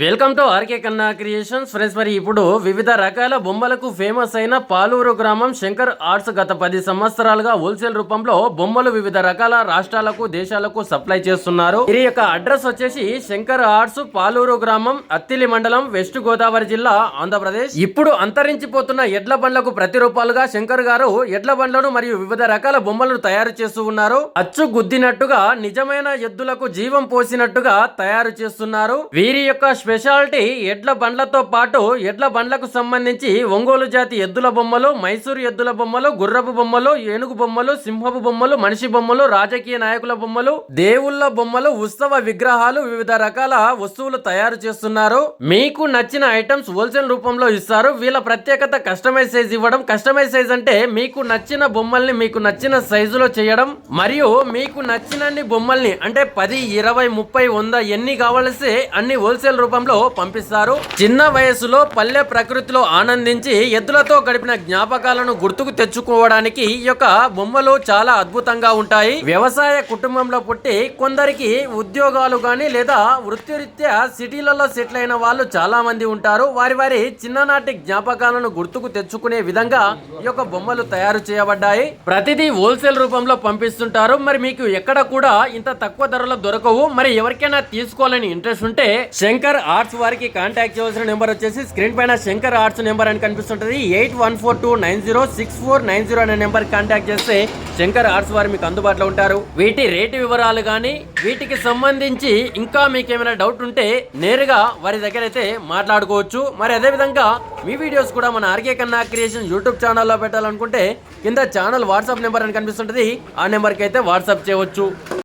Welcome to R K Kanna creations friends మరి ఇప్పుడు వివిధ రకాల బొమ్మలకు ఫేమస్ అయిన పాలూరు గ్రామం శంకర్ ఆర్ట్స్ గత పది సంవత్సరాలుగా హోల్సేల్ రూపంలో బొమ్మలు వివిధ రకాల రాష్ట్రాలకు దేశాలకు సప్లై చేస్తున్నారు. వీరి యొక్క అడ్రస్ వచ్చేసి శంకర్ ఆర్ట్స్ పాలూరు గ్రామం అత్తిలి మండలం వెస్ట్ గోదావరి జిల్లా ఆంధ్రప్రదేశ్. ఇప్పుడు అంతరించిపోతున్న ఎడ్ల బండ్లకు ప్రతిరూపాలుగా శంకర్ గారు ఎడ్ల బండ్లను మరియు వివిధ రకాల బొమ్మలను తయారు చేస్తూ ఉన్నారు. అచ్చు గుద్దినట్టుగా నిజమైన ఎద్దులకు జీవం పోసినట్టుగా తయారు చేస్తున్నారు. వీరి యొక్క స్పెషాలిటీ ఎడ్ల బండ్లతో పాటు ఎడ్ల బండ్లకు సంబంధించి ఒంగోలు జాతి ఎద్దుల బొమ్మలు మైసూరు ఎద్దుల బొమ్మలు గుర్రపు బొమ్మలు ఏనుగు బొమ్మలు సింహపు బొమ్మలు మనిషి బొమ్మలు రాజకీయ నాయకుల బొమ్మలు దేవుళ్ళ బొమ్మలు ఉత్సవ విగ్రహాలు వివిధ రకాల వస్తువులు తయారు చేస్తున్నారు. మీకు నచ్చిన ఐటమ్స్ హోల్సేల్ రూపంలో ఇస్తారు. వీళ్ళ ప్రత్యేకత కస్టమైజ్ సైజ్ ఇవ్వడం. కస్టమైజ్ సైజ్ అంటే మీకు నచ్చిన బొమ్మల్ని మీకు నచ్చిన సైజులో చేయడం. మరియు మీకు నచ్చినన్ని బొమ్మల్ని అంటే పది ఇరవై ముప్పై వంద ఎన్ని కావలసి అన్ని హోల్సేల్ రూపంలో పంపిస్తారు. చిన్న వయసులో పల్లె ప్రకృతిలో ఆనందించి ఎద్దులతో గడిపిన జ్ఞాపకాలను గుర్తుకు తెచ్చుకోవడానికి ఈ యొక్క బొమ్మలు చాలా అద్భుతంగా ఉంటాయి. వ్యవసాయ కుటుంబంలో పుట్టి కొందరికి ఉద్యోగాలు గాని లేదా వృత్తిరీత్యా సిటీలలో సెటిల్ అయిన వాళ్ళు చాలా మంది ఉంటారు. వారి వారి చిన్ననాటి జ్ఞాపకాలను గుర్తుకు తెచ్చుకునే విధంగా ఈ యొక్క బొమ్మలు తయారు చేయబడ్డాయి. ప్రతిదీ హోల్సేల్ రూపంలో పంపిస్తుంటారు. మరి మీకు ఎక్కడ కూడా ఇంత తక్కువ ధరలో దొరకవు. మరి ఎవరికైనా తీసుకోవాలని ఇంట్రెస్ట్ ఉంటే శంకర్ ఆర్ట్స్ వారికి కాంటాక్ట్ చేయవలసిన నెంబర్ వచ్చేసి స్క్రీన్ పైన శంకర్ ఆర్ట్స్ నెంబర్ అని కనిపిస్తుంటుంది. Eight one four two nine zero six four nine zero అనే నెంబర్ కాంటాక్ట్ చేస్తే శంకర్ ఆర్ట్స్ వారు మీకు అందుబాటులో ఉంటారు. వీటి రేటు వివరాలు కానీ వీటికి సంబంధించి ఇంకా మీకు ఏమైనా డౌట్ ఉంటే నేరుగా వారి దగ్గర అయితే మాట్లాడుకోవచ్చు. మరి అదే విధంగా మీ వీడియోస్ కూడా మన ఆర్కే కన్నా క్రియేషన్ యూట్యూబ్ ఛానల్లో పెట్టాలనుకుంటే కింద ఛానల్ వాట్సాప్ నెంబర్ అని కనిపిస్తుంటది. ఆ నెంబర్కి అయితే వాట్సాప్ చేయవచ్చు.